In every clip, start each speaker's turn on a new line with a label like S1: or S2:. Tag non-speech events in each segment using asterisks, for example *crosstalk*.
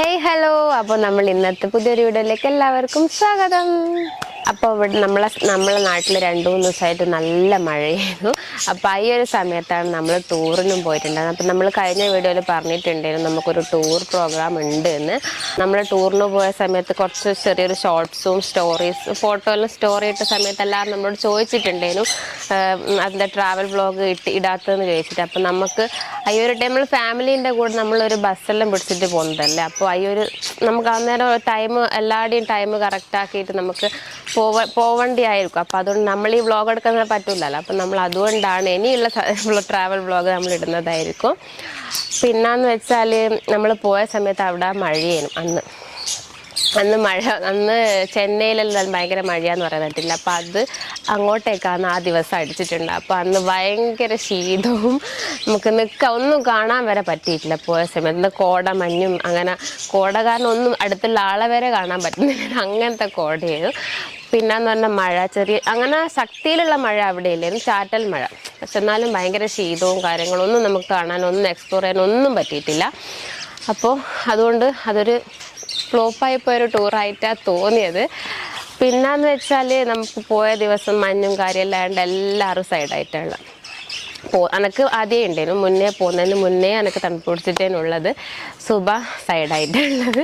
S1: Hey hello അപ്പോൾ നമ്മൾ ഇന്നത്തെ പുതിയൊരു വീഡിയോയിലേക്ക് എല്ലാവർക്കും സ്വാഗതം. അപ്പോൾ ഇവിടെ നമ്മളെ നമ്മളെ നാട്ടിൽ രണ്ട് മൂന്ന് ദിവസമായിട്ട് നല്ല മഴയായിരുന്നു. അപ്പോൾ ഈ ഒരു സമയത്താണ് നമ്മൾ ടൂറിനും പോയിട്ടുണ്ടായിരുന്നത്. അപ്പോൾ നമ്മൾ കഴിഞ്ഞ വീഡിയോയിൽ പറഞ്ഞിട്ടുണ്ടായിരുന്നു നമുക്കൊരു ടൂർ പ്രോഗ്രാം ഉണ്ട് എന്ന് നമ്മൾ ടൂറിന് പോയ സമയത്ത് കുറച്ച് ചെറിയൊരു ഷോർട്സും സ്റ്റോറീസ് ഫോട്ടോയിലും സ്റ്റോറി ഇട്ട സമയത്ത് എല്ലാവരും നമ്മളോട് ചോദിച്ചിട്ടുണ്ടായിരുന്നു. അതിന്റെ ട്രാവൽ വ്ളോഗ് ഇട്ട് ഇടാത്തതെന്ന് ചോദിച്ചിട്ട്. അപ്പോൾ നമുക്ക് ഈ ഒരു ടൈം നമ്മൾ ഫാമിലീന്റെ കൂടെ നമ്മളൊരു ബസ്സെല്ലാം പിടിച്ചിട്ട് പോകുന്നതല്ലേ? അപ്പോൾ ഈ ഒരു നമുക്ക് അന്നേരം ടൈം എല്ലാവരുടെയും ടൈം കറക്റ്റ് ആക്കിയിട്ട് നമുക്ക് പോവ പോവേണ്ടി ആയിരിക്കും അപ്പോൾ അതുകൊണ്ട് നമ്മൾ ഈ വ്ളോഗ് എടുക്കുന്നത് പറ്റില്ലല്ലോ അപ്പോൾ നമ്മൾ അതുകൊണ്ടാണ് ഇനിയുള്ള ട്രാവൽ വ്ളോഗ് നമ്മൾ ഇടുന്നതായിരിക്കും. പിന്നെന്ന് വെച്ചാൽ നമ്മൾ പോയ സമയത്ത് അവിടെ മഴയായിരുന്നു അന്ന്. അന്ന് മഴ അന്ന് ചെന്നൈയിലെല്ലാം ഭയങ്കര മഴയാന്ന് പറയുന്നിട്ടില്ല അപ്പം അത് അങ്ങോട്ടേക്കാണ് ആ ദിവസം അടിച്ചിട്ടുണ്ട്. അപ്പം അന്ന് ഭയങ്കര ശീതവും നമുക്ക് നിൽക്കാൻ ഒന്നും കാണാൻ വരെ പറ്റിയിട്ടില്ല പോയ സമയത്ത് ഇന്ന് കോട മഞ്ഞും അങ്ങനെ കോട കാരണം ഒന്നും അടുത്തുള്ള ആളെ വരെ കാണാൻ പറ്റുന്നില്ല. *laughs* അങ്ങനത്തെ കോടയായിരുന്നു. പിന്നെന്ന് പറഞ്ഞാൽ മഴ ചെറിയ അങ്ങനെ ശക്തിയിലുള്ള മഴ അവിടെ ഇല്ലായിരുന്നു. ചാറ്റൽ മഴ. പക്ഷെ എന്നാലും ഭയങ്കര ശീതവും കാര്യങ്ങളൊന്നും നമുക്ക് കാണാനൊന്നും എക്സ്പ്ലോർ ചെയ്യാനൊന്നും പറ്റിയിട്ടില്ല. അപ്പോൾ അതുകൊണ്ട് അതൊരു ഫ്ലോപ്പായി പോയൊരു ടൂറായിട്ടാണ് തോന്നിയത്. പിന്നെന്ന് വെച്ചാൽ നമുക്ക് പോയ ദിവസം മഞ്ഞും കാര്യമില്ലാണ്ട് എല്ലാവരും സൈഡായിട്ടുള്ള പോ എനക്ക് ആദ്യമേ ഉണ്ടായിരുന്നു. മുന്നേ പോകുന്നതിന് മുന്നേ എനിക്ക് തണുപ്പ് പിടിച്ചിട്ടേനുള്ളത് സുബ സൈഡായിട്ടുള്ളത്.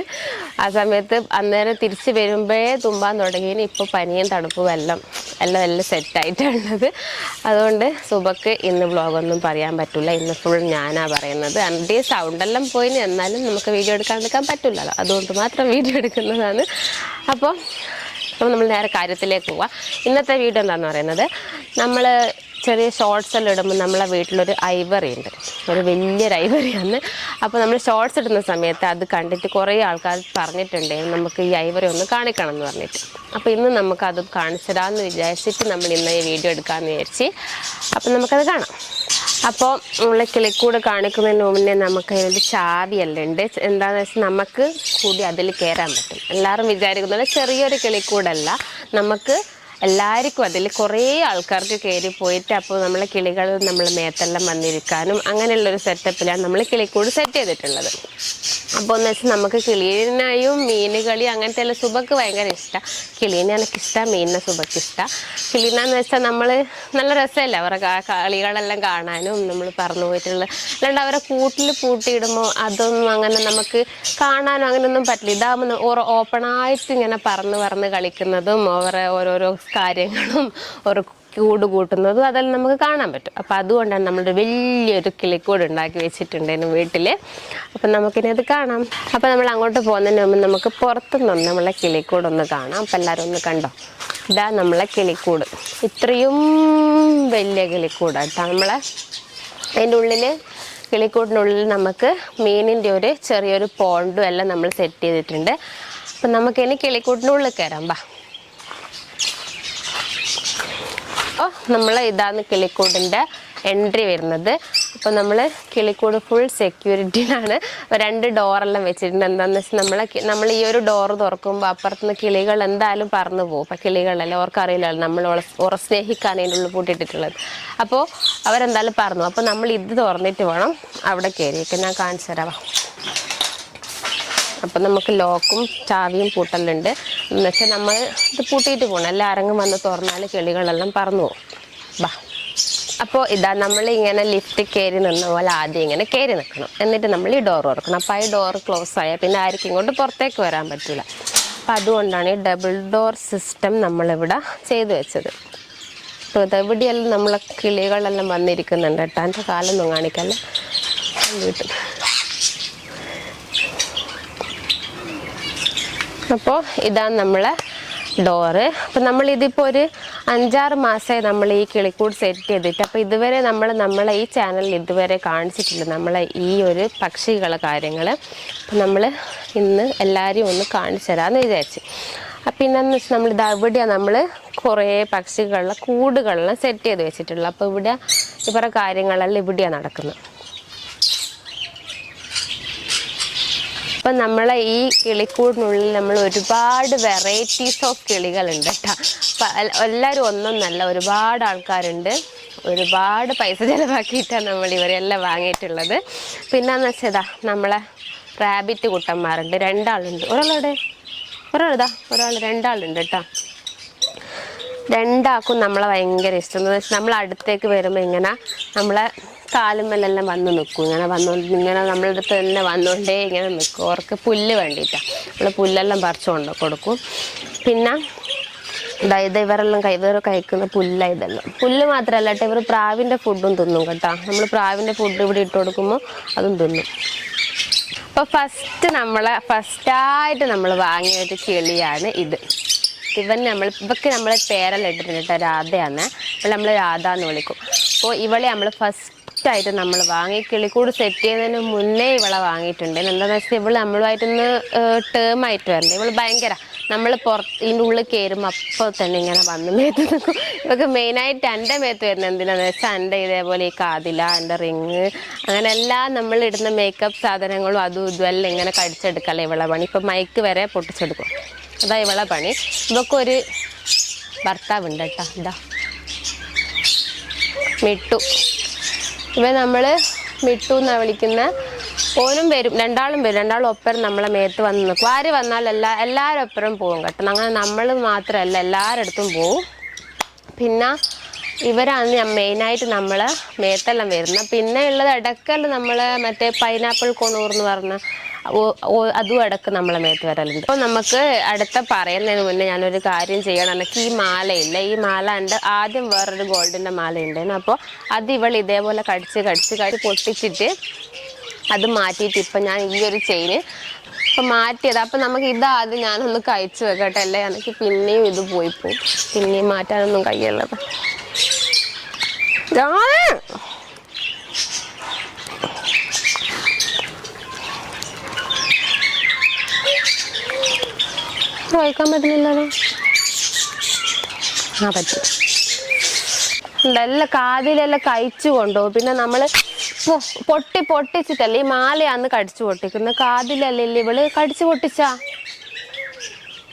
S1: ആ സമയത്ത് അന്നേരം തിരിച്ച് വരുമ്പോഴേ തുമ്പാൻ തുടങ്ങിയതിന് ഇപ്പോൾ പനിയും തണുപ്പും എല്ലാം എല്ലാം എല്ലാം സെറ്റായിട്ടുള്ളത് അതുകൊണ്ട് സുബക്ക് ഇന്ന് വ്ളോഗൊന്നും പറയാൻ പറ്റില്ല ഇന്ന് ഫുൾ ഞാനാ പറയുന്നത്. എന്റെ സൗണ്ടെല്ലാം പോയിന്. എന്നാലും നമുക്ക് വീഡിയോ എടുക്കാൻ പറ്റില്ലല്ലോ അതുകൊണ്ട് മാത്രം വീഡിയോ എടുക്കുന്നതാണ്. അപ്പോൾ അപ്പോൾ നമ്മൾ നേരെ കാര്യത്തിലേക്ക് പോവാം. ഇന്നത്തെ വീഡിയോ എന്താണെന്ന് പറയുന്നത്? നമ്മൾ ചെറിയ ഷോർട്സ് എല്ലാം ഇടുമ്പോൾ നമ്മളെ വീട്ടിലൊരു ഐവറി ഉണ്ട്. ഒരു വലിയൊരു ഐവറിയാണ് അപ്പോൾ നമ്മൾ ഷോർട്സ് ഇടുന്ന സമയത്ത് അത് കണ്ടിട്ട് കുറേ ആൾക്കാർ പറഞ്ഞിട്ടുണ്ട് നമുക്ക് ഈ ഐവറി ഒന്ന് കാണിക്കണം എന്ന് പറഞ്ഞിട്ട്. അപ്പോൾ ഇന്ന് നമുക്ക് അത് കാണിച്ചിടാമെന്ന് വിചാരിച്ചിട്ട് നമ്മൾ ഇന്ന് ഈ വീഡിയോ എടുക്കാമെന്ന് വിചാരിച്ച് അപ്പോൾ നമുക്കത് കാണാം. അപ്പോൾ നമ്മളെ കിളിക്കൂട് കാണിക്കുന്നതിന് മുന്നേ നമുക്ക് അതിന്റെ ചാവിയെല്ലാം ഉണ്ട്. എന്താണെന്ന് വെച്ചാൽ നമുക്ക് കൂടി അതിൽ കയറാൻ പറ്റും. എല്ലാവരും വിചാരിക്കുന്നത് ചെറിയൊരു കിളിക്കൂടല്ല നമുക്ക് എല്ലാവർക്കും അതിൽ കുറേ ആൾക്കാർക്ക് കയറി പോയിട്ട് അപ്പോൾ നമ്മളെ കിളികൾ നമ്മൾ മേത്തെല്ലാം വന്നിരിക്കാനും അങ്ങനെയുള്ളൊരു സെറ്റപ്പിലാണ് നമ്മൾ കിളിക്കൂട് സെറ്റ് ചെയ്തിട്ടുള്ളത്. അപ്പോൾ എന്ന് വെച്ചാൽ നമുക്ക് കിളീനായും മീനുകളി അങ്ങനത്തെ എല്ലാം സുബക്ക് ഭയങ്കര ഇഷ്ടമാണ് കിളീനെ എനിക്ക് മീനിനെ സുബക്ക് ഇഷ്ടമാണ് കിളീനെന്ന് വെച്ചാൽ നമ്മൾ നല്ല രസമല്ലേ അവരുടെ കളികളെല്ലാം കാണാനും നമ്മൾ പറഞ്ഞു പോയിട്ടുള്ള. അല്ലാണ്ട് അവരെ കൂട്ടിൽ പൂട്ടിയിടുമ്പോൾ അതൊന്നും അങ്ങനെ നമുക്ക് കാണാനും അങ്ങനെയൊന്നും പറ്റില്ല. ഇതാകുമ്പോൾ ഓപ്പണായിട്ട് ഇങ്ങനെ പറന്ന് പറന്ന് കളിക്കുന്നതും അവരെ ഓരോരോ കാര്യങ്ങളും ഒരു കൂട് കൂട്ടുന്നതും അതെല്ലാം നമുക്ക് കാണാൻ പറ്റും. അപ്പോൾ അതുകൊണ്ടാണ് നമ്മളുടെ വലിയൊരു കിളിക്കൂട് ഉണ്ടാക്കി വെച്ചിട്ടുണ്ടായിരുന്നു വീട്ടിൽ അപ്പം നമുക്കിനി അത് കാണാം. അപ്പോൾ നമ്മൾ അങ്ങോട്ട് പോകുന്നതിന് മുമ്പ് നമുക്ക് പുറത്തുനിന്ന് നമ്മളെ കിളിക്കൂടൊന്ന് കാണാം. അപ്പം എല്ലാവരും ഒന്ന് കണ്ടോ? ഇതാ നമ്മളെ കിളിക്കൂട്. ഇത്രയും വലിയ കിളിക്കൂടാണ് കേട്ടോ നമ്മളെ. അതിന്റെ ഉള്ളിൽ കിളിക്കൂടിനുള്ളിൽ നമുക്ക് മീനിന്റെ ഒരു ചെറിയൊരു പോണ്ടും എല്ലാം നമ്മൾ സെറ്റ് ചെയ്തിട്ടുണ്ട്. അപ്പം നമുക്കിനി കിളിക്കൂട്ടിനുള്ളിൽ കയറാം. ബാ ഓ നമ്മൾ ഇതാണ് കിളിക്കൂടിന്റെ എൻട്രി വരുന്നത്. അപ്പോൾ നമ്മൾ കിളിക്കൂട് ഫുൾ സെക്യൂരിറ്റിയിലാണ് രണ്ട് ഡോറെല്ലാം വെച്ചിട്ടുണ്ട്. എന്താണെന്ന് വെച്ചാൽ നമ്മളെ നമ്മൾ ഈ ഒരു ഡോറ് തുറക്കുമ്പോൾ അപ്പുറത്തുനിന്ന് കിളികൾ എന്തായാലും പറന്നു പോകും. അപ്പോൾ കിളികളല്ലേ അവർക്കറിയില്ലല്ലോ നമ്മൾ ഉറ- സ്നേഹിക്കാൻ അതിന്റെ ഉള്ളിൽ പൂട്ടിയിട്ടിട്ടുള്ളത്. അപ്പോൾ അവരെന്തായാലും പറന്നു. അപ്പോൾ നമ്മൾ ഇത് തുറന്നിട്ട് വേണം അവിടെ കയറിയൊക്കെ ഞാൻ കാണിച്ചു തരാം. അപ്പം നമുക്ക് ലോക്കും ചാവിയും പൂട്ടലുണ്ട്. എന്ന് വെച്ചാൽ നമ്മൾ ഇത് പൂട്ടിയിട്ട് പോകണം എല്ലാം ആരെങ്കിലും വന്ന് തുറന്നാൽ കിളികളെല്ലാം പറന്നു പോകും ബാ. അപ്പോൾ ഇതാ നമ്മൾ ഇങ്ങനെ ലിഫ്റ്റ് കയറി നിന്ന പോലെ ആദ്യം ഇങ്ങനെ കയറി നിൽക്കണം എന്നിട്ട് നമ്മൾ ഈ ഡോർ തുറക്കണം. അപ്പോൾ ഈ ഡോർ ക്ലോസ് ആയാൽ പിന്നെ ആർക്കും ഇങ്ങോട്ട് പുറത്തേക്ക് വരാൻ പറ്റില്ല അപ്പം അതുകൊണ്ടാണ് ഈ ഡബിൾ ഡോർ സിസ്റ്റം നമ്മളിവിടെ ചെയ്തു വെച്ചത്. അപ്പോൾ ഇതെവിടെയെല്ലാം നമ്മളെ കിളികളെല്ലാം വന്നിരിക്കുന്നുണ്ട് കേട്ടോ. എന്റെ കാലൊന്നും കാണിക്കല്ല. വീട്ടിൽ അപ്പോൾ ഇതാണ് നമ്മളെ ഡോറ്. അപ്പം നമ്മളിതിപ്പോൾ ഒരു അഞ്ചാറ് മാസമായി നമ്മൾ ഈ കിളിക്കൂട് സെറ്റ് ചെയ്തിട്ട് അപ്പോൾ ഇതുവരെ നമ്മൾ നമ്മളെ ഈ ചാനലിൽ ഇതുവരെ കാണിച്ചിട്ടില്ല നമ്മളെ ഈ ഒരു പക്ഷികളെ കാര്യങ്ങൾ അപ്പം നമ്മൾ ഇന്ന് എല്ലാവരെയും ഒന്ന് കാണിച്ചു തരാമെന്ന് വിചാരിച്ചു. അപ്പം പിന്നെന്ന് വെച്ചാൽ നമ്മൾ ഇത് എവിടെയാണ് നമ്മൾ കുറേ പക്ഷികളുടെ കൂടുകളെല്ലാം സെറ്റ് ചെയ്ത് വെച്ചിട്ടുള്ളത്. അപ്പോൾ ഇവിടെ ഇവരുടെ കാര്യങ്ങളെല്ലാം ഇവിടെയാണ് നടക്കുന്നത്. അപ്പം നമ്മളെ ഈ കിളിക്കൂടിനുള്ളിൽ നമ്മൾ ഒരുപാട് വെറൈറ്റീസ് ഓഫ് കിളികളുണ്ട് കേട്ടോ. എല്ലാവരും ഒന്നൊന്നല്ല ഒരുപാട് ആൾക്കാരുണ്ട്. ഒരുപാട് പൈസ ചിലവാക്കിയിട്ടാണ് നമ്മൾ ഇവരെല്ലാം വാങ്ങിയിട്ടുള്ളത്. പിന്നെന്ന് വെച്ചതാ നമ്മളെ റാബിറ്റ് കുട്ടന്മാരുണ്ട്. രണ്ടാളുണ്ട്. ഒരാളോടെ ഒരാളിതാ ഒരാൾ രണ്ടാളുണ്ട് കേട്ടോ. രണ്ടാക്കും നമ്മളെ ഭയങ്കര ഇഷ്ടം. എന്ന് വെച്ചാൽ നമ്മൾ അടുത്തേക്ക് വരുമ്പോൾ ഇങ്ങനെ നമ്മളെ കാലുമ്മലെല്ലാം വന്ന് നിൽക്കും. ഇങ്ങനെ വന്നുകൊണ്ട് ഇങ്ങനെ നമ്മളുടെ അടുത്ത് തന്നെ വന്നുകൊണ്ടേ ഇങ്ങനെ നിൽക്കും. അവർക്ക് പുല്ല് വേണ്ടിയിട്ടാണ് നമ്മൾ പുല്ലെല്ലാം പറിച്ചു കൊണ്ട് കൊടുക്കും. പിന്നെ ഇതാ ഇത് ഇവരെല്ലാം കൈ ഇവർ കഴിക്കുന്ന പുല്ല ഇതെല്ലാം. പുല്ല് മാത്രമല്ല കേട്ടോ ഇവർ പ്രാവിന്റെ ഫുഡും തിന്നും കേട്ടോ. നമ്മൾ പ്രാവിന്റെ ഫുഡ് ഇവിടെ ഇട്ട് കൊടുക്കുമ്പോൾ അതും തിന്നും. അപ്പോൾ ഫസ്റ്റ് നമ്മൾ ഫസ്റ്റായിട്ട് നമ്മൾ വാങ്ങിയ ഒരു കിളിയാണ് ഇത്. ഇവൻ നമ്മൾ ഇവക്ക് നമ്മൾ പേരെല്ലാം ഇട്ടിട്ടുണ്ട് കേട്ടോ രാധയാണ്. അപ്പോൾ നമ്മൾ രാധ എന്ന് വിളിക്കും. അപ്പോൾ ഇവളെ നമ്മൾ ഫസ്റ്റായിട്ട് നമ്മൾ വാങ്ങി കിളിക്കൂട് സെറ്റ് ചെയ്യുന്നതിന് മുന്നേ ഇവളെ വാങ്ങിയിട്ടുണ്ട്. എന്താണെന്ന് വെച്ചാൽ ഇവൾ നമ്മളുമായിട്ടൊന്ന് ടേം ആയിട്ട് വരണ്ട. ഇവൾ ഭയങ്കര നമ്മൾ പുറത്ത് ഇതിന്റെ ഉള്ളിൽ കയറുമ്പോൾ അപ്പോൾ തന്നെ ഇങ്ങനെ വന്ന് മേത്ത് നിൽക്കും ഇവക്ക് മെയിനായിട്ട് എന്റെ മേത്ത് വരുന്നത് എന്തിനാണെന്ന് വെച്ചാൽ എന്റെ ഇതേപോലെ ഈ കാതില എന്റെ റിങ് അങ്ങനെ എല്ലാം നമ്മൾ ഇടുന്ന മേക്കപ്പ് സാധനങ്ങളും അതും ഇതും എല്ലാം ഇങ്ങനെ കടിച്ചെടുക്കല്ലേ ഇവളെ പണി. ഇപ്പം മൈക്ക് വരെ പൊട്ടിച്ചെടുക്കും. അതാ ഇവളെ പണി. ഇവക്കൊരു ഭർത്താവുണ്ട് കേട്ടോ. ഇതാ. മിട്ടു. ഇവ നമ്മൾ മിട്ടു എന്നാണ് വിളിക്കുന്ന. ഓനും വരും. രണ്ടാളും വരും. രണ്ടാളും ഒപ്പരം നമ്മളെ മേത്ത് വന്ന് നിൽക്കും ആര് വന്നാൽ എല്ലാ എല്ലാവരും ഒപ്പരം പോകും കേട്ടോ. അങ്ങനെ നമ്മൾ മാത്രമല്ല എല്ലാവരുടെ അടുത്തും പോവും. പിന്നെ ഇവരാണ് മെയിനായിട്ട് നമ്മൾ മേത്തെല്ലാം വരുന്നത് പിന്നെ ഉള്ളത് ഇടയ്ക്കെല്ലാം നമ്മൾ മറ്റേ പൈനാപ്പിൾ കൊണൂർ എന്ന് പറഞ്ഞ അതും അടക്കം നമ്മളെ മേത്ത് വരലുണ്ട്. അപ്പോൾ നമുക്ക് അടുത്ത പറയുന്നതിന് മുന്നേ ഞാനൊരു കാര്യം ചെയ്യണം. എനിക്ക് ഈ മാലയില്ല ഈ മാല ഉണ്ട് ആദ്യം വേറൊരു ഗോൾഡിന്റെ മാല ഉണ്ടായിരുന്നു അപ്പോൾ അത് ഇവൾ ഇതേപോലെ കടിച്ച് കടിച്ച് കടിച്ച് പൊട്ടിച്ചിട്ട് അത് മാറ്റിയിട്ട് ഇപ്പം ഞാൻ ഈ ഒരു ചെയിന് ഇപ്പം മാറ്റിയത്. അപ്പം നമുക്ക് ഇതാദ്യം ഞാനൊന്ന് കഴിച്ചു വെക്കട്ടെ അല്ലേ? എനിക്ക് പിന്നെയും ഇത് പോയി പോകും പിന്നെയും മാറ്റാനൊന്നും കഴിയുള്ളത് കഴിക്കാൻ പറ്റുന്നില്ലല്ലോ. ആ പറ്റും. എല്ലാം കാതിലെല്ലാം കഴിച്ചു കൊണ്ടുപോകും പിന്നെ നമ്മൾ പൊട്ടി പൊട്ടിച്ചിട്ടല്ലേ ഈ മാലയാന്ന് കടിച്ചു പൊട്ടിക്കുന്നത്? കാതിലല്ലേ ഇവൾ? കടിച്ചു പൊട്ടിച്ചാ?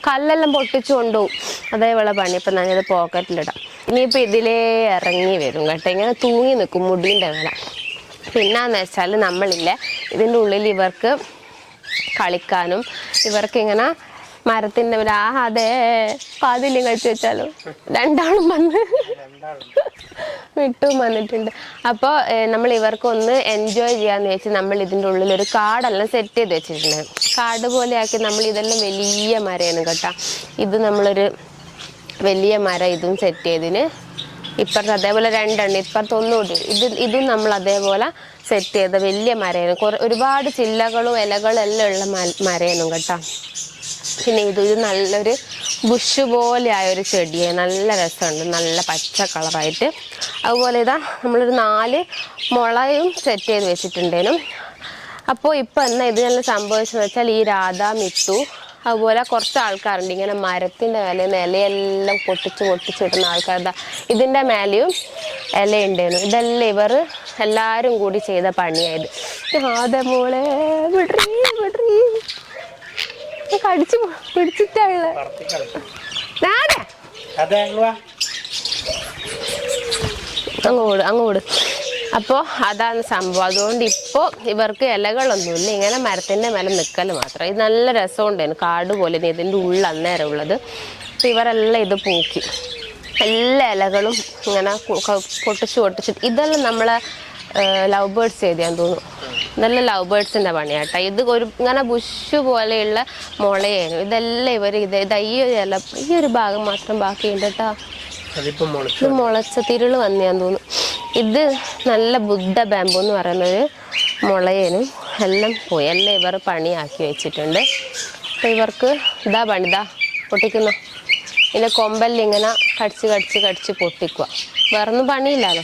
S1: കല്ലെല്ലാം പൊട്ടിച്ചു കൊണ്ടുപോകും അതേ ഇവളെ പണി. ഇപ്പം ഞാനിത് പോക്കറ്റിലിടാം ഇനിയിപ്പോൾ ഇതിലേ ഇറങ്ങി വരും കേട്ടോ. ഇങ്ങനെ തൂങ്ങി നിൽക്കും മുടീന്റെ മേലെ. പിന്നെന്ന് വെച്ചാൽ നമ്മളില്ലേ ഇതിന്റെ ഉള്ളിൽ ഇവർക്ക് കളിക്കാനും ഇവർക്ക് ഇങ്ങനെ മരത്തിന്റെ ഒരു ആ അതെ പാതിലും കഴിച്ചു വെച്ചാലോ രണ്ടാളും വന്ന് വിട്ടും വന്നിട്ടുണ്ട്. അപ്പോൾ നമ്മൾ ഇവർക്ക് ഒന്ന് എൻജോയ് ചെയ്യാന്ന് വെച്ച് നമ്മൾ ഇതിന്റെ ഉള്ളിൽ ഒരു കാടെല്ലാം സെറ്റ് ചെയ്ത് വെച്ചിട്ടുണ്ട് കാട് പോലെയാക്കി നമ്മൾ ഇതെല്ലാം വലിയ മരയാണ് കേട്ടോ. ഇത് നമ്മളൊരു വലിയ മരം ഇതും സെറ്റ് ചെയ്തതിന്. ഇപ്പുറത്ത് അതേപോലെ രണ്ടെണ്ണം ഇപ്പുറത്ത് ഒന്നുകൂടി ഇത് ഇതും നമ്മൾ അതേപോലെ സെറ്റ് ചെയ്ത വലിയ മരയാണ്. ഒരുപാട് ചില്ലകളും ഇലകളും എല്ലാം ഉള്ള മരയാണ് കേട്ടോ. പിന്നെ ഇത് നല്ലൊരു ബുഷ് പോലെ ആയ ഒരു ചെടിയാണ് നല്ല രസമുണ്ട്. നല്ല പച്ച കളറായിട്ട്. അതുപോലെ ഇതാ നമ്മളൊരു നാല് മുളയും സെറ്റ് ചെയ്ത് വെച്ചിട്ടുണ്ടേനും. അപ്പോൾ ഇപ്പോൾ എന്നാ ഇത് നല്ല സംഭവിച്ചതെന്ന് വെച്ചാൽ ഈ രാധ മിത്തു അതുപോലെ കുറച്ച് ആൾക്കാരുണ്ട്. ഇങ്ങനെ മരത്തിന്റെ മേലെ ഇലയെല്ലാം പൊട്ടിച്ച് പൊട്ടിച്ച് കിട്ടുന്ന ആൾക്കാരുടെ ഇതിന്റെ മേലെയും ഇലയുണ്ടായിരുന്നു ഇതെല്ലാം ഇവർ എല്ലാവരും കൂടി ചെയ്ത പണിയായത് രാധ മോളെ വിടറി വിടറി. കടിച്ചു പിടിച്ചിട്ടുള്ള നാടെ.
S2: അങ്ങോട്
S1: അങ്ങോട്ട് അപ്പോൾ അതാണ് സംഭവം. അതുകൊണ്ട് ഇപ്പോൾ ഇവർക്ക് ഇലകളൊന്നുമില്ല. ഇങ്ങനെ മരത്തിന്റെ മേലെ നിൽക്കൽ മാത്രം. ഇത് നല്ല രസമുണ്ടായിരുന്നു. കാട് പോലെ ഇതിന്റെ ഇതിന്റെ ഉള്ളിൽ അന്നേരം ഉള്ളത്. അപ്പോൾ ഇവരെല്ലാം ഇത് പൂക്കി. എല്ലാ ഇലകളും ഇങ്ങനെ പൊട്ടിച്ച് പൊട്ടിച്ച് ഇതെല്ലാം നമ്മളെ ലവ് ബേർഡ്സ് ചെയ്താൻ തോന്നുന്നു. നല്ല ലവ് ബേർഡ്സിന്റെ പണിയാട്ടോ ഇത് ഒരു ഇങ്ങനെ ബുഷ് പോലെയുള്ള മുളയായിരുന്നു. ഇതെല്ലാം ഇവർ ഇത് ഇത് ഈ ഒരു ഇല ഈ ഒരു ഭാഗം മാത്രം ബാക്കിയുണ്ട് കേട്ടോ ഇത് മുളച്ച തിരുൾ വന്നെയാന്ന് തോന്നുന്നു. ഇത് നല്ല ബുദ്ധ ബാമ്പു എന്ന് പറയുന്നൊരു മുളയനും. എല്ലാം പോയി. എല്ലാം ഇവർ പണിയാക്കി വെച്ചിട്ടുണ്ട്. അപ്പോൾ ഇവർക്ക് ഇതാ പണി ഇതാ പൊട്ടിക്കുന്ന. ഇതിന്റെ കൊമ്പല്ലിങ്ങനെ ഇങ്ങനെ കടിച്ച് കടിച്ച് കടിച്ച് പൊട്ടിക്കുക വേറൊന്നും പണിയില്ലല്ലോ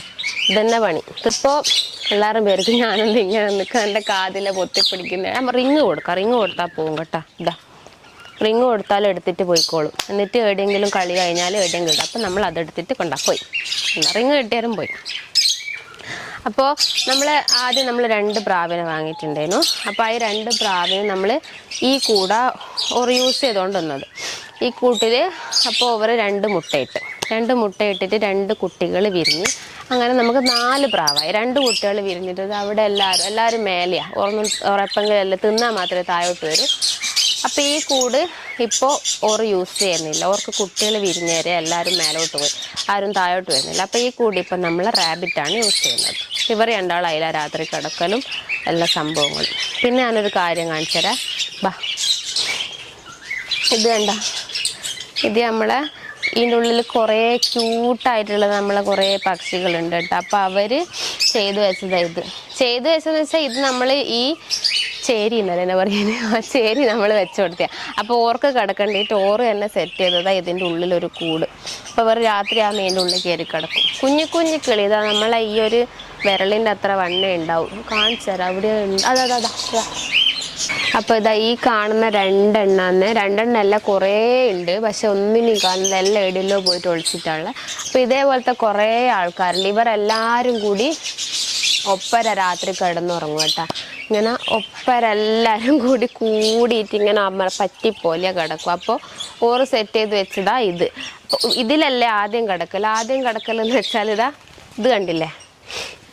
S1: ഇതന്നെ പണി. ഇതിപ്പോൾ എല്ലാവരും പേർക്ക് ഞാനൊന്നും ഇങ്ങനെ നിൽക്കുക എന്റെ കാതിലെ പൊത്തിപ്പിടിക്കുന്ന. റിങ് കൊടുക്കാം റിങ് കൊടുത്താൽ പോകും കേട്ടോ. ഇതാ. റിങ് കൊടുത്താൽ എടുത്തിട്ട് പോയിക്കോളും. എന്നിട്ട് എവിടെയെങ്കിലും കളി കഴിഞ്ഞാൽ എവിടെയെങ്കിലും കിട്ടും അപ്പം നമ്മൾ അതെടുത്തിട്ട് കൊണ്ടാ പോയി. റിങ് കിട്ടിയാലും പോയി. അപ്പോൾ നമ്മൾ ആദ്യം നമ്മൾ രണ്ട് പ്രാവിനെ വാങ്ങിയിട്ടുണ്ടായിരുന്നു. അപ്പോൾ ആ രണ്ട് പ്രാവിനെ നമ്മൾ ഈ കൂട ഓർ യൂസ് ചെയ്തുകൊണ്ട് വന്നത് ഈ കൂട്ടിൽ അപ്പോൾ ഓവർ രണ്ട് മുട്ടയിട്ട്. രണ്ട് മുട്ടയിട്ടിട്ട് രണ്ട് കുട്ടികൾ വിരിഞ്ഞ് അങ്ങനെ നമുക്ക് നാല് പ്രാവായി. രണ്ട് കുട്ടികൾ വിരിഞ്ഞിട്ട് അവിടെ എല്ലാവരും എല്ലാവരും മേലെയാണ് ഉറന്നു ഉറപ്പെങ്കിലും എല്ലാം തിന്നാൽ മാത്രമേ താഴോട്ട് വരൂ. അപ്പോൾ ഈ കൂട് ഇപ്പോൾ ഓർ യൂസ് ചെയ്യുന്നില്ല. ഓർക്ക് കുട്ടികൾ വിരിഞ്ഞേരെ എല്ലാവരും മേലോട്ട് പോയി. ആരും താഴോട്ട് വരുന്നില്ല. അപ്പോൾ ഈ കൂട് ഇപ്പം നമ്മൾ റാബിറ്റാണ് യൂസ് ചെയ്യുന്നത്. ഇവർ രണ്ടാളായില്ല രാത്രി കിടക്കലും എല്ലാ സംഭവങ്ങളും. പിന്നെ ഞാനൊരു കാര്യം കാണിച്ചു തരാം ബാ. ഇത് കണ്ട? ഇത് നമ്മളെ ഇതിന്റെ ഉള്ളിൽ കുറേ ക്യൂട്ടായിട്ടുള്ള നമ്മളെ കുറേ പക്ഷികളുണ്ട് കേട്ടോ. അപ്പോൾ അവർ ചെയ്തു വെച്ചതാണ് ഇത്. ചെയ്തു വെച്ചതെന്ന് വെച്ചാൽ ഇത് നമ്മൾ ഈ ചേരി എന്നല്ല എന്നാ പറയുന്നത് ആ ചേരി നമ്മൾ വെച്ച് കൊടുത്തിയ. അപ്പോൾ ഓർക്ക് കിടക്കണ്ടിട്ട് ഓറ് തന്നെ സെറ്റ് ചെയ്തതാണ് ഇതിന്റെ ഉള്ളിലൊരു കൂട്. അപ്പോൾ അവർ രാത്രി ആ മീന്റെ ഉള്ളിൽ കയറി കിടക്കും. കുഞ്ഞു കുഞ്ഞു കിളി. ഇതാ നമ്മളെ ഈ ഒരു വിരലിന്റെ അത്ര വണ്ണ ഉണ്ടാവും. കാണിച്ചു തരാം. അവിടെ ഉണ്ട്. അതാ അതാ അതാ. അപ്പോൾ ഇതാ ഈ കാണുന്ന രണ്ടെണ്ണന്ന്. രണ്ടെണ്ണല്ല കുറേ ഉണ്ട്. പക്ഷെ ഒന്നിനും കാണുന്നില്ല എല്ലാം എടിലോ പോയിട്ട് ഒളിച്ചിട്ടുള്ള. അപ്പോൾ ഇതേപോലത്തെ കുറേ ആൾക്കാരുണ്ട് ഇവരെല്ലാവരും കൂടി ഒപ്പര രാത്രി കിടന്നുറങ്ങും കേട്ടാ ഇങ്ങനെ ഒപ്പരെല്ലാവരും കൂടി കൂടിയിട്ട് ഇങ്ങനെ അമ്മ പറ്റിപ്പോലെ കിടക്കും അപ്പോൾ ഓറ് സെറ്റ് ചെയ്ത് വെച്ചതാ ഇത്. ഇതിലല്ലേ ആദ്യം കിടക്കൽ ആദ്യം കിടക്കൽ എന്ന് വെച്ചാൽ ഇതാ ഇത് കണ്ടില്ലേ?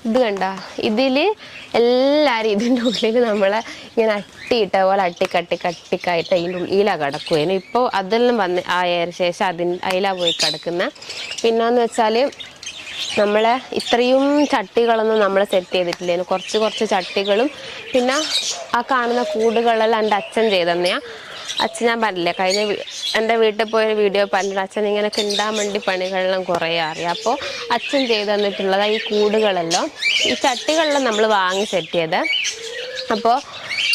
S1: ഇത് കണ്ട? ഇതിൽ എല്ലാരും ഇതിന്റെ ഉള്ളിൽ നമ്മളെ ഇങ്ങനെ അട്ടിയിട്ട പോലെ അട്ടിക്കട്ടി കട്ടിക്കായിട്ട് അതിന്റെ ഉള്ളിലാ കിടക്കുവേനു ഇപ്പോൾ അതെല്ലാം വന്ന് ആയതിനു ശേഷം അതിന് അതിലാ പോയി കിടക്കുന്ന. പിന്നെന്ന് വെച്ചാൽ നമ്മളെ ഇത്രയും ചട്ടികളൊന്നും നമ്മൾ സെറ്റ് ചെയ്തിട്ടില്ലേനു. കുറച്ച് കുറച്ച് ചട്ടികളും പിന്നെ ആ കാണുന്ന കൂടുകളെല്ലാം എന്റെ അച്ഛൻ ചെയ്തന്നെയാ. അച്ഛൻ ഞാൻ പറഞ്ഞില്ലേ കഴിഞ്ഞ എന്റെ വീട്ടിൽ പോയൊരു വീഡിയോ പറഞ്ഞിട്ട് അച്ഛൻ ഇങ്ങനെ കിണ്ടാൻ വേണ്ടി പണികളെല്ലാം കുറേ അറിയാം. അപ്പോൾ അച്ഛൻ ചെയ്ത് തന്നിട്ടുള്ളത് ഈ കൂടുകളെല്ലാം. ഈ ചട്ടികളെല്ലാം നമ്മൾ വാങ്ങി സെറ്റ് ചെയ്ത് അപ്പോൾ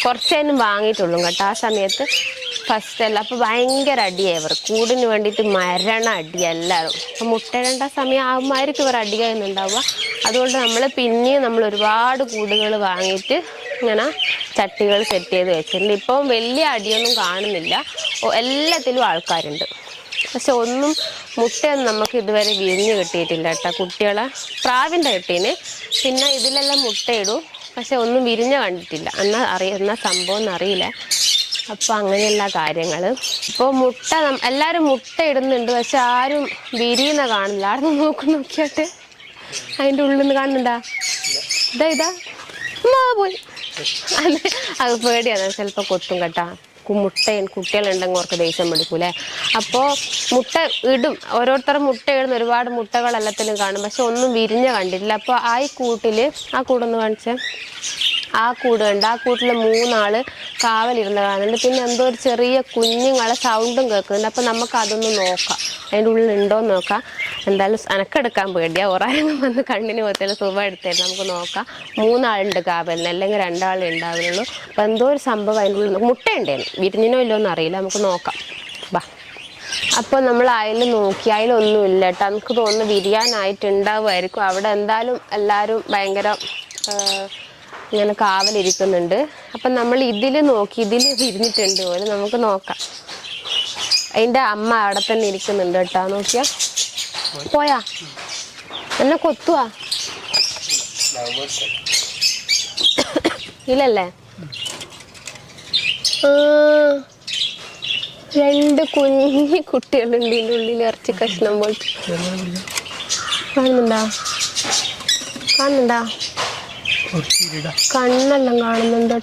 S1: കുറച്ചേനും വാങ്ങിയിട്ടുള്ളൂ കേട്ടോ. ആ സമയത്ത് ഫസ്റ്റ് അല്ല അപ്പോൾ ഭയങ്കര അടിയായി ഇവർ. കൂടിന് വേണ്ടിയിട്ട് മരണ അടി എല്ലാവരും അപ്പം മുട്ടയിടേണ്ട സമയം ആകുമായിരിക്കും ഇവർ അടി കഴിയുന്നുണ്ടാവുക അതുകൊണ്ട് നമ്മൾ പിന്നെയും നമ്മൾ ഒരുപാട് കൂടുകൾ വാങ്ങിയിട്ട് ഇങ്ങനെ ചട്ടികൾ സെറ്റ് ചെയ്ത് വെച്ചിട്ടുണ്ട്. ഇപ്പം വലിയ അടിയൊന്നും കാണുന്നില്ല. എല്ലാത്തിലും ആൾക്കാരുണ്ട്. പക്ഷെ ഒന്നും മുട്ടയൊന്നും നമുക്ക് ഇതുവരെ വിരിഞ്ഞ് കിട്ടിയിട്ടില്ല കേട്ടോ കുട്ടികളെ. പ്രാവിന്റെ കിട്ടീന്. പിന്നെ ഇതിലെല്ലാം മുട്ടയിടും. പക്ഷെ ഒന്നും വിരിഞ്ഞ കണ്ടിട്ടില്ല. എന്നാൽ അറിയ എന്നാ സംഭവം എന്നറിയില്ല. അപ്പോൾ അങ്ങനെയുള്ള കാര്യങ്ങൾ ഇപ്പോൾ മുട്ട എല്ലാവരും മുട്ട ഇടുന്നുണ്ട്. പക്ഷെ ആരും വിരിയുന്ന കാണുന്നില്ല. ആരും നോക്കി നോക്കിയിട്ട്. അതിന്റെ ഉള്ളിൽ നിന്ന് കാണുന്നുണ്ടാ? ഇതാ ഇതാ. പോയി. അത്. അത് പേടിയാണ്. ചിലപ്പോ കൊത്തും കേട്ടാ. മുട്ട കുട്ടികളുണ്ടെങ്കിൽ അവർക്ക് ദേഷ്യം പിടിക്കൂലേ? അപ്പോൾ മുട്ട ഇടും. ഓരോരുത്തർ മുട്ട ഇടുന്ന ഒരുപാട് മുട്ടകൾ എല്ലാത്തിലും കാണും. പക്ഷെ ഒന്നും വിരിഞ്ഞ കണ്ടില്ല അപ്പോൾ ആ ഈ കൂട്ടിൽ ആ കൂടൊന്ന് കാണിച്ചേ. ആ കൂടുണ്ട് ആ കൂട്ടിൽ മൂന്നാൾ കാവലിരുന്ന് കാണുന്നുണ്ട് പിന്നെ എന്തോ ഒരു ചെറിയ കുഞ്ഞുങ്ങളെ സൗണ്ടും കേൾക്കുന്നുണ്ട്. അപ്പം നമുക്ക് അതൊന്ന് നോക്കാം. അതിന്റെ ഉള്ളിൽ ഉണ്ടോ എന്ന് നോക്കാം. എന്തായാലും അനക്കെടുക്കാൻ പേടിയാ. ഒരാരെങ്കിലും വന്ന് കണ്ണിന് പോകത്തില്ല സുഖം എടുത്തേര് നമുക്ക് നോക്കാം. മൂന്നാളുണ്ട് കാവലിന്. അല്ലെങ്കിൽ രണ്ടാളേ ഉണ്ടാവുള്ളൂ. അപ്പം എന്തോ ഒരു സംഭവം അതിന്റെ ഉള്ളിൽ മുട്ടയുണ്ടേന് വിരിഞ്ഞിനോ ഇല്ലോ എന്ന് അറിയില്ല. നമുക്ക് നോക്കാം. ബാ. അപ്പോൾ നമ്മൾ അയൽ നോക്കി. അതിലൊന്നുമില്ല കേട്ടോ. നമുക്ക് തോന്നുന്നു വിരിയാനായിട്ടുണ്ടാവുമായിരിക്കും അവിടെ എന്തായാലും എല്ലാവരും ഭയങ്കര ഇങ്ങനെ കാവലിരിക്കുന്നുണ്ട്. അപ്പം നമ്മൾ ഇതിൽ നോക്കി ഇതിൽ വിരിഞ്ഞിട്ടുണ്ട് പോലെ നമുക്ക് നോക്കാം. അതിന്റെ അമ്മ അവിടെ തന്നെ ഇരിക്കുന്നുണ്ട് കേട്ടോ നോക്കിയാ. പോയാ? എന്നെ കൊത്തുവാ? ഇല്ലല്ലേ? രണ്ട് കുഞ്ഞി കുട്ടികളുണ്ട് ഇതിന്റെ ഉള്ളിൽ ഇറച്ചി കഷ്ണം പോയിട്ട് കാണുന്നുണ്ടാ? കാണുന്നുണ്ടാ? കണ്ണെല്ലാം കാണുന്നുണ്ട്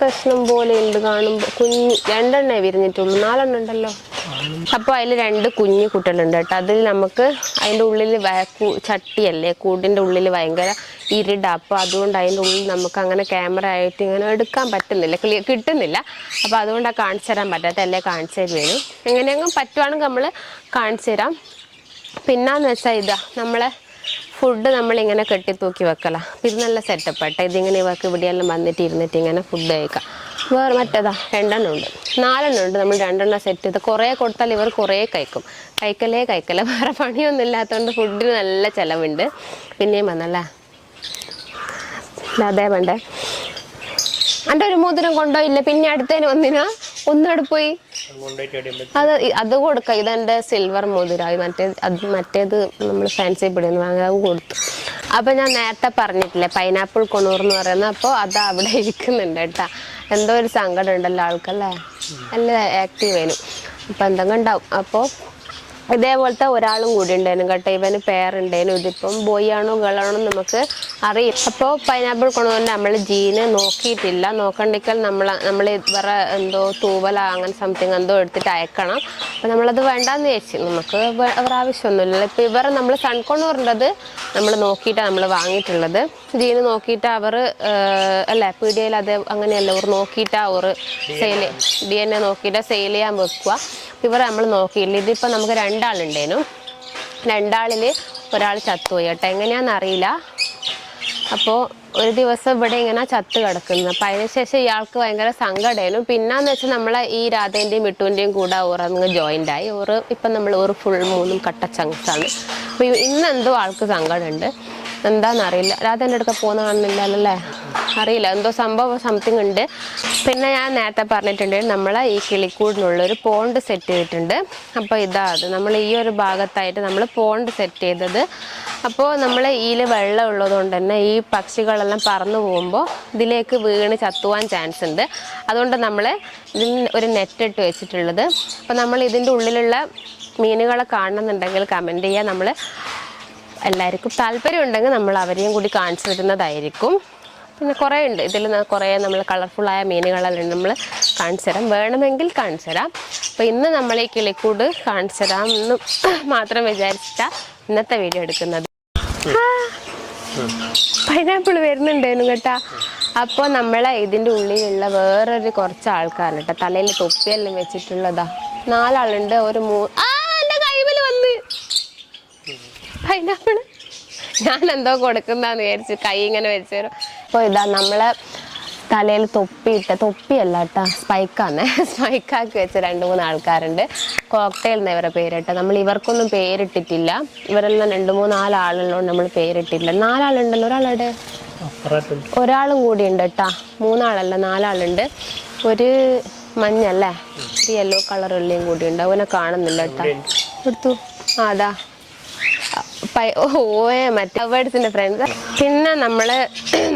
S1: കഷ്ണം പോലെ ഉണ്ട് കാണുമ്പോൾ കുഞ്ഞ് രണ്ടെണ്ണേ വിരിഞ്ഞിട്ടുള്ളൂ. നാലെണ്ണം ഉണ്ടല്ലോ. അപ്പോൾ അതിൽ രണ്ട് കുഞ്ഞു കുട്ടികളുണ്ട് കേട്ടോ. അതിൽ നമുക്ക് അതിന്റെ ഉള്ളിൽ ചട്ടിയല്ലേ? കൂടിന്റെ ഉള്ളിൽ ഭയങ്കര ഇരുട. അപ്പോൾ അതുകൊണ്ട് അതിന്റെ ഉള്ളിൽ നമുക്ക് അങ്ങനെ ക്യാമറ ആയിട്ട് ഇങ്ങനെ എടുക്കാൻ പറ്റുന്നില്ല. ക്ലിയർ കിട്ടുന്നില്ല. അപ്പോൾ അതുകൊണ്ടാണ് കാണിച്ചു തരാൻ പറ്റാത്ത അല്ലേ കാണിച്ചു വേണം എങ്ങനെയെങ്കിലും പറ്റുവാണെങ്കിൽ നമ്മൾ കാണിച്ചു തരാം. പിന്നെന്ന് വെച്ചാൽ ഇതാ നമ്മളെ ഫുഡ് നമ്മളിങ്ങനെ കെട്ടിത്തൂക്കി വെക്കല. ഇത് നല്ല സെറ്റപ്പ് ആട്ടെ. ഇതിങ്ങനെ ഇവർക്ക് ഇവിടെയെല്ലാം വന്നിട്ട് ഇരുന്നിട്ട് ഇങ്ങനെ ഫുഡ് കഴിക്കാം. വേറെ മറ്റേതാ? രണ്ടെണ്ണം ഉണ്ട്. നാലെണ്ണം ഉണ്ട്. നമ്മൾ രണ്ടെണ്ണം സെറ്റ് ചെയ്ത് കുറേ കൊടുത്താൽ ഇവർ കുറേ കഴിക്കും. കഴിക്കലേ കഴിക്കല. *laughs* വേറെ പണിയൊന്നും ഇല്ലാത്തതുകൊണ്ട് ഫുഡിന് നല്ല ചിലവുണ്ട്. പിന്നെയും വന്നല്ലേ? അതേ വേണ്ടേ എന്റെ ഒരു മോതിരം ഇല്ല? പിന്നെ അടുത്തതിന് ഒന്നിനാ ഒന്നവിടെ പോയി. അത് അത് കൊടുക്കാം. ഇതെന്റെ സിൽവർ മോതിരായി മറ്റേ അത് മറ്റേത് നമ്മൾ ഫാൻസി പിടിയെന്ന് വാങ്ങി അത് കൊടുത്തു. അപ്പൊ ഞാൻ നേരത്തെ പറഞ്ഞിട്ടില്ലേ പൈനാപ്പിൾ കൊണൂർ എന്ന് പറയുന്നത് അപ്പോൾ അത് അവിടെ ഇരിക്കുന്നുണ്ട് കേട്ടാ. എന്തോ ഒരു സങ്കടം ഉണ്ടല്ലോ ആൾക്കല്ലേ? നല്ല ആക്റ്റീവ് ആയിരുന്നു അപ്പൊ എന്തെങ്കിലും ഉണ്ടാവും. അപ്പോൾ ഇതേപോലത്തെ ഒരാളും കൂടി ഉണ്ടായിരുന്നു കേട്ടോ. ഇവന് പേരുണ്ടായിരുന്നു. ഇതിപ്പം ബോയ് ആണോ ഗേൾ ആണോ നമുക്ക് അറിയില്ല. അപ്പോൾ പൈനാപ്പിൾ കൊണ്ടുവന്ന് നമ്മൾ ജീന് നോക്കിയിട്ടില്ല. നോക്കണ്ടെങ്കിൽ നമ്മൾ നമ്മൾ വേറെ എന്തോ തൂവല അങ്ങനെ സംതിങ് എന്തോ എടുത്തിട്ട് അയക്കണം. അപ്പോൾ നമ്മളത് വേണ്ടാന്ന് വെച്ചു നമുക്ക് വേറെ ആവശ്യമൊന്നുമില്ല. ഇപ്പോൾ ഇവർ നമ്മൾ സൺകൊണ്ണൂറിന്റെത് നമ്മൾ നോക്കിയിട്ടാണ് നമ്മൾ വാങ്ങിയിട്ടുള്ളത്. ജീന് നോക്കിയിട്ട് അവർ അല്ലേ പീഡിയയിൽ അത് അങ്ങനെയല്ല. അവർ നോക്കിയിട്ടാ അവർ സെയിൽ ഡി എൻ എ നോക്കിയിട്ട് സെയിൽ ചെയ്യാൻ വെക്കുക. ഇവർ നമ്മൾ നോക്കിയില്ല. ഇതിപ്പോൾ നമുക്ക് രണ്ടാളുണ്ടേനു രണ്ടാളിൽ ഒരാൾ ചത്തുപോയി കേട്ടോ. എങ്ങനെയാണെന്ന് അറിയില്ല അപ്പോൾ ഒരു ദിവസം ഇവിടെ ഇങ്ങനെ ചത്ത് കിടക്കുന്നു. അപ്പം അതിനുശേഷം ഇയാൾക്ക് ഭയങ്കര സങ്കടമായിരുന്നു. പിന്നെന്ന് വെച്ചാൽ നമ്മളെ ഈ രാധേന്റെയും മിട്ടുവിന്റെയും കൂടെ ഓറങ്ങ് ജോയിന്റ് ആയി. ഓറ് ഇപ്പം നമ്മൾ ഓറ് ഫുൾ മൂന്നും കട്ട ചങ്ക്സാണ് അപ്പോൾ ഇന്ന് എന്തോ ആൾക്ക് സങ്കടമുണ്ട്. എന്താണെന്നറിയില്ല രാധേന്റെ അടുക്ക പോകുന്ന കാണുന്നില്ലല്ലേ അറിയില്ല. എന്തോ സംഭവം സംതിങ് ഉണ്ട്. പിന്നെ ഞാൻ നേരത്തെ പറഞ്ഞിട്ടുണ്ട് നമ്മൾ ഈ കിളിക്കൂടിനുള്ള ഒരു പോണ്ട് സെറ്റ് ചെയ്തിട്ടുണ്ട്. അപ്പോൾ ഇതാ അത്. നമ്മൾ ഈ ഒരു ഭാഗത്തായിട്ട് നമ്മൾ പോണ്ട് സെറ്റ് ചെയ്തത്. അപ്പോൾ നമ്മൾ ഇതിൽ വെള്ളം ഉള്ളതുകൊണ്ട് തന്നെ ഈ പക്ഷികളെല്ലാം പറന്നു പോകുമ്പോൾ ഇതിലേക്ക് വീണ് ചത്തുവാൻ ചാൻസ് ഉണ്ട്. അതുകൊണ്ട് നമ്മൾ ഇതിൽ ഒരു നെറ്റ് ഇട്ട് വെച്ചിട്ടുള്ളത്. അപ്പോൾ നമ്മൾ ഇതിന്റെ ഉള്ളിലുള്ള മീനുകളെ കാണണമെന്നുണ്ടെങ്കിൽ കമന്റ് ചെയ്യുക നമ്മൾ എല്ലാവർക്കും താല്പര്യം ഉണ്ടെങ്കിൽ നമ്മൾ അവരെയും കൂടി കാണിച്ചു തരുന്നതായിരിക്കും. പിന്നെ കുറേ ഉണ്ട് ഇതിൽ കുറേ നമ്മൾ കളർഫുള്ളായ മീനുകളെല്ലാം നമ്മൾ കാണിച്ചു തരാം വേണമെങ്കിൽ കാണിച്ചു തരാം അപ്പോൾ ഇന്ന് നമ്മൾ ഈ കിളിക്കൂട് കാണിച്ചു തരാം എന്ന് മാത്രം വിചാരിച്ചിട്ടാണ് ഇന്നത്തെ വീഡിയോ എടുക്കുന്നത്. പൈനാപ്പിൾ വരുന്നുണ്ടായിരുന്നു കേട്ടാ. അപ്പോൾ നമ്മളെ ഇതിന്റെ ഉള്ളിലുള്ള വേറൊരു കുറച്ച് ആൾക്കാരുണ്ട് കേട്ടോ. തലയിൽ തൊപ്പിയെല്ലാം വെച്ചിട്ടുള്ളതാ. നാലാളുണ്ട് ഒരു മൂ ആ എന്റെ കൈവിൽ വന്ന്. പൈനാപ്പിൾ ഞാൻ എന്തോ കൊടുക്കുന്നതെന്ന് വിചാരിച്ച് കൈ ഇങ്ങനെ വെച്ചു തരും അപ്പോൾ ഇതാ നമ്മളെ തലയിൽ തൊപ്പിയിട്ട തൊപ്പിയല്ല കേട്ടോ സ്പൈക്കാന്ന് *laughs* സ്പൈക്കാക്കി വെച്ച രണ്ട് മൂന്ന് ആൾക്കാരുണ്ട്. കോക്ടെയിൽ എന്ന ഇവരെ പേരിട്ട നമ്മൾ ഇവർക്കൊന്നും പേരിട്ടിട്ടില്ല. ഇവരെല്ലാം രണ്ട് മൂന്ന് നാലാളുള്ളതുകൊണ്ട് നമ്മൾ പേരിട്ടില്ല. നാലാളുണ്ടല്ലോ ഒരാളുടെ ഒരാളും കൂടി ഉണ്ട് കേട്ടാ. മൂന്നാളല്ല നാലാളുണ്ട്. ഒരു മഞ്ഞല്ലേ ഒരു യെല്ലോ കളർ ഉള്ളിയും കൂടി ഉണ്ട് അവനെ കാണുന്നില്ല കേട്ടാ. എടുത്തു. അതാ ഓയെ മറ്റേ ബേഡ്സിന്റെ ഫ്രണ്ട്സ് പിന്നെ നമ്മൾ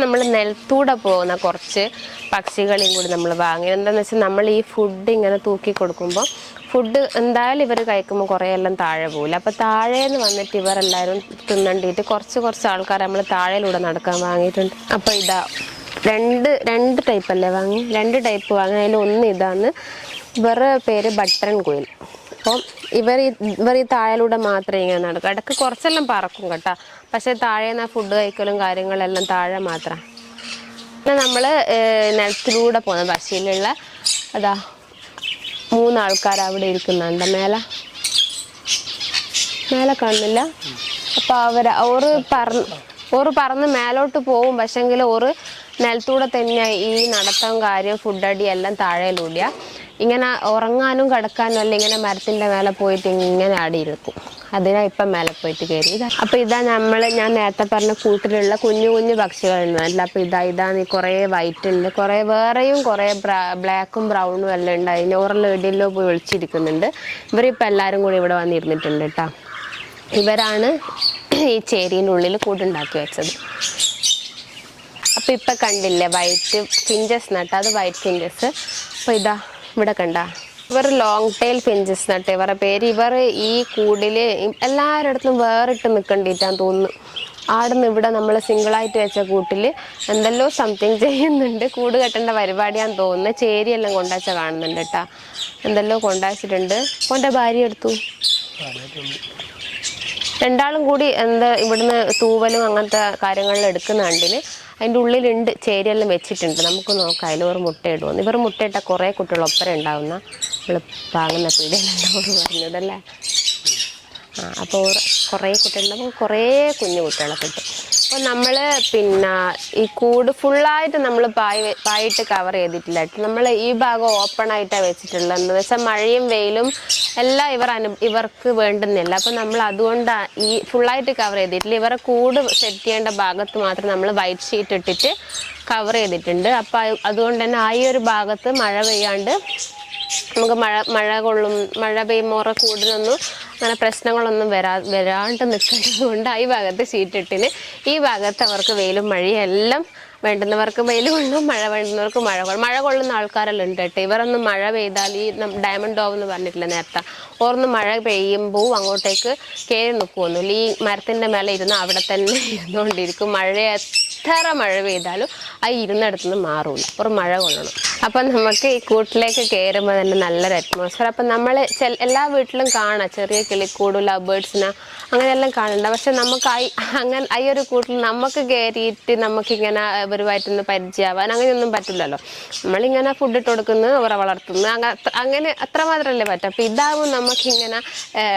S1: നമ്മൾ നിലത്തൂടെ പോകുന്ന കുറച്ച് പക്ഷികളെയും കൂടി നമ്മൾ വാങ്ങി. എന്താണെന്ന് വെച്ചാൽ നമ്മൾ ഈ ഫുഡ് ഇങ്ങനെ തൂക്കി കൊടുക്കുമ്പോൾ ഫുഡ് എന്തായാലും ഇവർ കഴിക്കുമ്പോൾ കുറേ എല്ലാം താഴെ പോകില്ല അപ്പോൾ താഴേന്ന് വന്നിട്ട് ഇവരെല്ലാവരും തിന്നണ്ടിയിട്ട് കുറച്ച് കുറച്ച് ആൾക്കാർ നമ്മൾ താഴെയിലൂടെ നടക്കാൻ വാങ്ങിയിട്ടുണ്ട്. അപ്പോൾ ഇതാ രണ്ട് രണ്ട് ടൈപ്പ് അല്ലേ വാങ്ങി? രണ്ട് ടൈപ്പ് വാങ്ങി. അതിൽ ഒന്ന് ഇതാണ് ഇവരുടെ പേര് ബട്ടൺ കുയിൽ അപ്പം ഇവർ ഇവർ ഈ താഴെലൂടെ മാത്രമേ ഇങ്ങനെ നടക്കും. ഇടയ്ക്ക് കുറച്ചെല്ലാം പറക്കും കേട്ടോ. പക്ഷേ താഴെ നിന്ന് ഫുഡ് കഴിക്കലും കാര്യങ്ങളെല്ലാം താഴെ മാത്രം. പിന്നെ നമ്മൾ നിലത്തിലൂടെ പോകുന്ന ബസ്സിലുള്ള അതാ മൂന്നാൾക്കാർ അവിടെ ഇരിക്കുന്നുണ്ട് മേലെ. മേലെ കാണുന്നില്ല. അപ്പൊ അവർ ഓറ് പറന്ന് ഓറ് പറന്ന് മേലോട്ട് പോവും. പക്ഷെങ്കിൽ ഓറ് നിലത്തൂടെ തന്നെ ഈ നടത്തം കാര്യം ഫുഡ് അടി എല്ലാം താഴെയിലൂടിയ. ഇങ്ങനെ ഉറങ്ങാനും കിടക്കാനും അല്ല ഇങ്ങനെ മരത്തിന്റെ മേലെ പോയിട്ട് ഇങ്ങനെ ആടി ആടിയിരിക്കും അതിനാ ഇപ്പം മേലെ പോയിട്ട് കയറി. ഇതാ. അപ്പൊ ഇതാ നമ്മൾ ഞാൻ നേരത്തെ പറഞ്ഞ കൂട്ടിലുള്ള കുഞ്ഞു കുഞ്ഞു പക്ഷികളുണ്ട് അല്ല അപ്പൊ ഇതാ ഇതാണ് കുറേ വൈറ്റ് ഉണ്ട് കുറേ വേറെയും കുറേ ബ്ലാക്കും ബ്രൗണും എല്ലാം ഉണ്ട്. അതിന് ഓരോ ഇടയിലോ പോയി ഒളിച്ചിരിക്കുന്നുണ്ട്. ഇവരിപ്പോൾ എല്ലാവരും കൂടി ഇവിടെ വന്നിരുന്നിട്ടുണ്ട് കേട്ടോ. ഇവരാണ് ഈ ചേരീന്റെ ഉള്ളിൽ കൂടുണ്ടാക്കി വെച്ചത്. അപ്പൊ ഇപ്പൊ കണ്ടില്ലേ വൈറ്റ് ഫിഞ്ചസ് നട്ട്. അത് വൈറ്റ് ഫിഞ്ചസ് അപ്പൊ ഇതാ ഇവിടെ കണ്ട. ഇവർ ലോങ് ടൈൽ ഫിഞ്ചസ് നട്ട് ഇവരുടെ പേര് ഇവർ ഈ കൂടിൽ എല്ലാവരുടെ വേറിട്ട് നിൽക്കണ്ടിട്ടാന്ന് തോന്നുന്നു. ആടുന്ന് ഇവിടെ നമ്മൾ സിംഗിളായിട്ട് വെച്ച കൂട്ടിൽ എന്തെല്ലോ സംതിങ് ചെയ്യുന്നുണ്ട്. കൂട് കെട്ടേണ്ട പരിപാടിയാന്ന് തോന്നുന്നു. ചേരിയെല്ലാം കൊണ്ടാച്ച കാണുന്നുണ്ട് കേട്ടാ എന്തെല്ലോ കൊണ്ടാച്ചിട്ടുണ്ട്. ഓന്റെ ഭാര്യ എടുത്തു. രണ്ടാളും കൂടി എന്താ ഇവിടുന്ന് തൂവലും അങ്ങനത്തെ കാര്യങ്ങളിൽ എടുക്കുന്ന കണ്ടിന്. അതിന്റെ ഉള്ളിലുണ്ട് ചേരിയെല്ലാം വെച്ചിട്ടുണ്ട്. നമുക്ക് നോക്കാം അതിൽ ഒരു മുട്ട ഇടുമെന്ന് ഇവർ മുട്ടയിട്ട കുറേ കുട്ടികൾ ഒപ്പരം ഉണ്ടാവുന്ന നമ്മൾ പാകുന്ന പീടികയിലുണ്ടാവും *laughs* പറഞ്ഞതല്ലേ? ആ അപ്പോൾ കുറേ കുട്ടികളുണ്ടാവും കുറേ കുഞ്ഞു കുട്ടികളെ കിട്ടും. അപ്പോൾ നമ്മൾ പിന്നെ ഈ കൂട് ഫുള്ളായിട്ട് നമ്മൾ പായ് പായിട്ട് കവർ ചെയ്തിട്ടില്ല. നമ്മൾ ഈ ഭാഗം ഓപ്പൺ ആയിട്ടാണ് വെച്ചിട്ടുള്ളത്. എന്ന് വെച്ചാൽ മഴയും വെയിലും എല്ലാം ഇവർ അനു ഇവർക്ക് വേണ്ടുന്നില്ല. അപ്പോൾ നമ്മൾ അതുകൊണ്ട് ഈ ഫുള്ളായിട്ട് കവർ ചെയ്തിട്ടില്ല. ഇവരെ കൂട് സെറ്റ് ചെയ്യേണ്ട ഭാഗത്ത് മാത്രം നമ്മൾ വൈറ്റ് ഷീറ്റ് ഇട്ടിട്ട് കവർ ചെയ്തിട്ടുണ്ട്. അപ്പോൾ അതുകൊണ്ട് തന്നെ ആ ഈ ഒരു ഭാഗത്ത് മഴ പെയ്യാണ്ട് നമുക്ക് മഴ മഴ കൊള്ളും മഴ പെയ്യുമ്പോൾ കൂടുതലൊന്നും അങ്ങനെ പ്രശ്നങ്ങളൊന്നും വരാ വരാണ്ട് നിൽക്കുന്നത് കൊണ്ട് ഈ ഭാഗത്ത് ഷീറ്റിട്ടിന് ഈ ഭാഗത്ത് അവർക്ക് വെയിലും മഴയും എല്ലാം വേണ്ടുന്നവർക്ക് വെയിൽ കൊള്ളും മഴ വേണ്ടുന്നവർക്ക് മഴ കൊള്ളും. മഴ കൊള്ളുന്ന ആൾക്കാരെല്ലാം ഉണ്ട് കേട്ടോ. ഇവരൊന്നും മഴ പെയ്താൽ ഈ ഡയമണ്ട് ഡോവ് എന്ന് പറഞ്ഞിട്ടില്ല നേരത്തെ? ഓർന്ന് മഴ പെയ്യുമ്പോൾ അങ്ങോട്ടേക്ക് കയറി നിൽക്കുമൊന്നുമില്ല ഈ മരത്തിന്റെ മേലെ ഇരുന്ന് അവിടെ തന്നെ ഇരുന്നുകൊണ്ടിരിക്കും. മഴ എത്ര മഴ പെയ്താലും ആ ഇരുന്നിടത്തുനിന്ന് മാറൂല. ഒരു മഴ കൊള്ളണം. അപ്പം നമുക്ക് ഈ കൂട്ടിലേക്ക് കയറുമ്പോൾ തന്നെ നല്ലൊരു അറ്റ്മോസ്ഫിയർ അപ്പം നമ്മൾ എല്ലാ വീട്ടിലും കാണാം. ചെറിയ കിളിക്കൂട് ലവ് ബേർഡ്സിനെ അങ്ങനെയെല്ലാം കാണണ്ട പക്ഷെ നമുക്ക് അങ്ങനെ ഈ ഒരു കൂട്ടിൽ നമുക്ക് കയറിയിട്ട് നമുക്കിങ്ങനെ ഇവരുമായിട്ടൊന്ന് പരിചയമാവാൻ അങ്ങനെയൊന്നും പറ്റില്ലല്ലോ. നമ്മളിങ്ങനെ ഫുഡ് ഇട്ട് കൊടുക്കുന്നു അവരെ വളർത്തുന്നു. അങ്ങനെ അത്ര മാത്രമല്ലേ പറ്റും. അപ്പം ഇതാവും നമുക്കിങ്ങനെ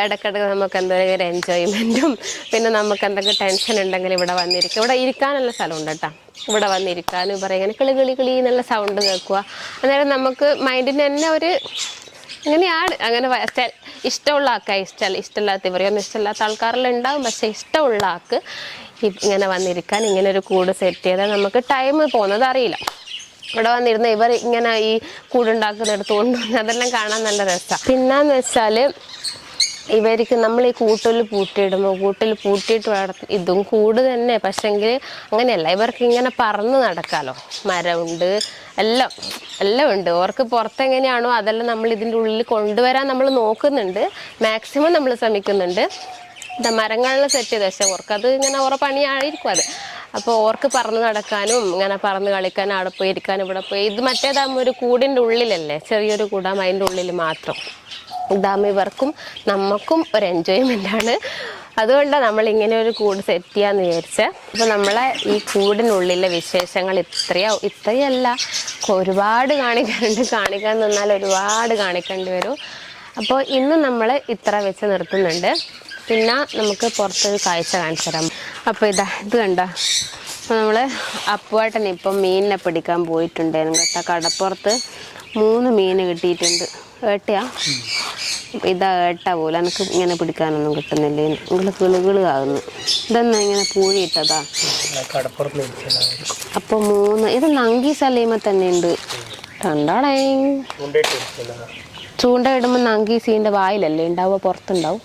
S1: ഇടയ്ക്കിടയ്ക്ക് നമുക്ക് എന്തെങ്കിലും എൻജോയ്മെന്റും പിന്നെ നമുക്ക് എന്തെങ്കിലും ടെൻഷൻ ഉണ്ടെങ്കിൽ ഇവിടെ വന്നിരിക്കും ഇവിടെ ഇരിക്കാനുള്ള സ്ഥലമുണ്ട് കേട്ടോ. ഇവിടെ വന്നിരിക്കാനും പറയും ഇങ്ങനെ കിളി കിളി കിളി എന്നുള്ള സൗണ്ട് കേൾക്കുക. അന്നേരം നമുക്ക് മൈൻഡിന് തന്നെ ഒരു അങ്ങനെയാണ് അങ്ങനെ ഇഷ്ടമുള്ള ആൾക്കാർ ഇഷ്ടമല്ല ഇഷ്ടമില്ലാത്ത ഇവരെയൊന്നും ഇഷ്ടമില്ലാത്ത ആൾക്കാരെല്ലാം ഉണ്ടാവും പക്ഷേ ഇഷ്ടമുള്ള ആൾക്ക് ഇങ്ങനെ വന്നിരിക്കാൻ ഇങ്ങനെ ഒരു കൂട് സെറ്റ് ചെയ്താൽ നമുക്ക് ടൈം പോകുന്നത് അറിയില്ല. ഇവിടെ വന്നിരുന്ന ഇവർ ഇങ്ങനെ ഈ കൂടുണ്ടാക്കുന്നിടത്ത് കൊണ്ടുവന്ന് അതെല്ലാം കാണാൻ നല്ല രസമാണ് പിന്നെന്ന് വെച്ചാൽ ഇവർക്ക് നമ്മൾ ഈ കൂട്ടിൽ പൂട്ടിയിടുമ്പോൾ കൂട്ടിൽ പൂട്ടിയിട്ട് വളർത്തും ഇതും കൂട് തന്നെ. പക്ഷെങ്കിൽ അങ്ങനെയല്ല. ഇവർക്ക് ഇങ്ങനെ പറന്ന് നടക്കാമല്ലോ മരമുണ്ട്. എല്ലാം എല്ലാം ഉണ്ട്. അവർക്ക് പുറത്തെങ്ങനെയാണോ അതെല്ലാം നമ്മൾ ഇതിന്റെ ഉള്ളിൽ കൊണ്ടുവരാൻ നമ്മൾ നോക്കുന്നുണ്ട്. മാക്സിമം നമ്മൾ ശ്രമിക്കുന്നുണ്ട്. മരങ്ങളിൽ സെറ്റ് ചെയ്ത് പക്ഷേ ഓർക്കത് ഇങ്ങനെ ഓരോ പണിയായിരിക്കും അത്. അപ്പോൾ ഓർക്ക് പറന്ന് നടക്കാനും ഇങ്ങനെ പറന്ന് കളിക്കാനും അവിടെ പോയി ഇരിക്കാനും ഇവിടെ പോയി. ഇത് മറ്റേതാകുമ്പോൾ ഒരു കൂടിന്റെ ഉള്ളിലല്ലേ? ചെറിയൊരു കൂടാം. അതിന്റെ ഉള്ളിൽ മാത്രം. ഇതാകുമ്പോൾ ഇവർക്കും നമുക്കും ഒരു എൻജോയ്മെന്റ് ആണ്. അതുകൊണ്ടാണ് നമ്മൾ ഇങ്ങനെ ഒരു കൂട് സെറ്റ് ചെയ്യാന്ന് വിചാരിച്ച. അപ്പോൾ നമ്മളെ ഈ കൂടിനുള്ളിലെ വിശേഷങ്ങൾ ഇത്രയോ ഇത്രയല്ല. ഒരുപാട് കാണിക്കാനുണ്ട്. കാണിക്കാൻ നിന്നാൽ ഒരുപാട് കാണിക്കേണ്ടി വരും. അപ്പോൾ ഇന്ന് നമ്മൾ ഇത്ര വെച്ച് നിർത്തുന്നുണ്ട്. പിന്നെ നമുക്ക് പുറത്തൊരു കാഴ്ച കാണിച്ചു തരാം. അപ്പോൾ ഇതാ ഇത് കണ്ട? അപ്പോൾ നമ്മൾ അപ്പുവായിട്ടന്നെ ഇപ്പം മീനിനെ പിടിക്കാൻ പോയിട്ടുണ്ടായിരുന്നു കേട്ടോ. കടപ്പുറത്ത് മൂന്ന് മീൻ കിട്ടിയിട്ടുണ്ട്. അപ്പൊ ഇതാ ഏട്ട പോലെ എനിക്ക് ഇങ്ങനെ പിടിക്കാനൊന്നും കിട്ടുന്നില്ല? നിങ്ങൾ കിളുകിൾ ആകുന്നു ഇതെന്നാ ഇങ്ങനെ പൂഴിയിട്ടതാ? അപ്പൊ മൂന്ന് ഇത് നങ്കി സലീമ തന്നെ ഉണ്ട്
S2: കണ്ടാടേ
S1: ചൂണ്ട ഇടുമ്പോ നങ്കി സീന്റെ വായിലല്ലേ ഉണ്ടാവുക പുറത്തുണ്ടാവും.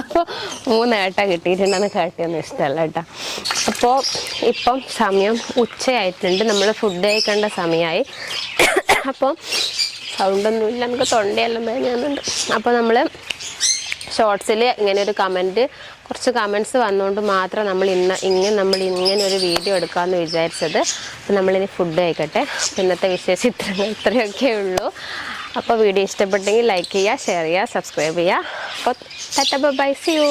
S1: അപ്പോൾ മൂന്ന് ഏട്ട കിട്ടിയിട്ടുണ്ടെന്ന് കേട്ടിയൊന്നും ഇഷ്ടമല്ല കേട്ടോ. അപ്പോൾ ഇപ്പം സമയം ഉച്ചയായിട്ടുണ്ട്. നമ്മൾ ഫുഡ് കഴിക്കേണ്ട സമയമായി അപ്പോൾ സൗണ്ടൊന്നുമില്ല നമുക്ക് തൊണ്ടയെല്ലാം വേദനയാകുന്നുണ്ട് അപ്പോൾ നമ്മൾ ഷോർട്സിൽ ഇങ്ങനെ ഒരു കമന്റ് കുറച്ച് കമന്റ്സ് വന്നുകൊണ്ട് മാത്രം നമ്മൾ ഇന്ന് ഇങ്ങനെ നമ്മൾ ഇങ്ങനെ ഒരു വീഡിയോ എടുക്കാമെന്ന് വിചാരിച്ചത്. അപ്പോൾ നമ്മളിനി ഫുഡ് കഴിക്കട്ടെ. ഇന്നത്തെ വിശേഷം ഇത്ര ഇത്രയൊക്കെ ഉള്ളൂ. അപ്പോൾ വീഡിയോ ഇഷ്ടപ്പെട്ടെങ്കിൽ ലൈക്ക് ചെയ്യുക ഷെയർ ചെയ്യുക സബ്സ്ക്രൈബ് ചെയ്യുക. അപ്പോൾ ബൈ സി യു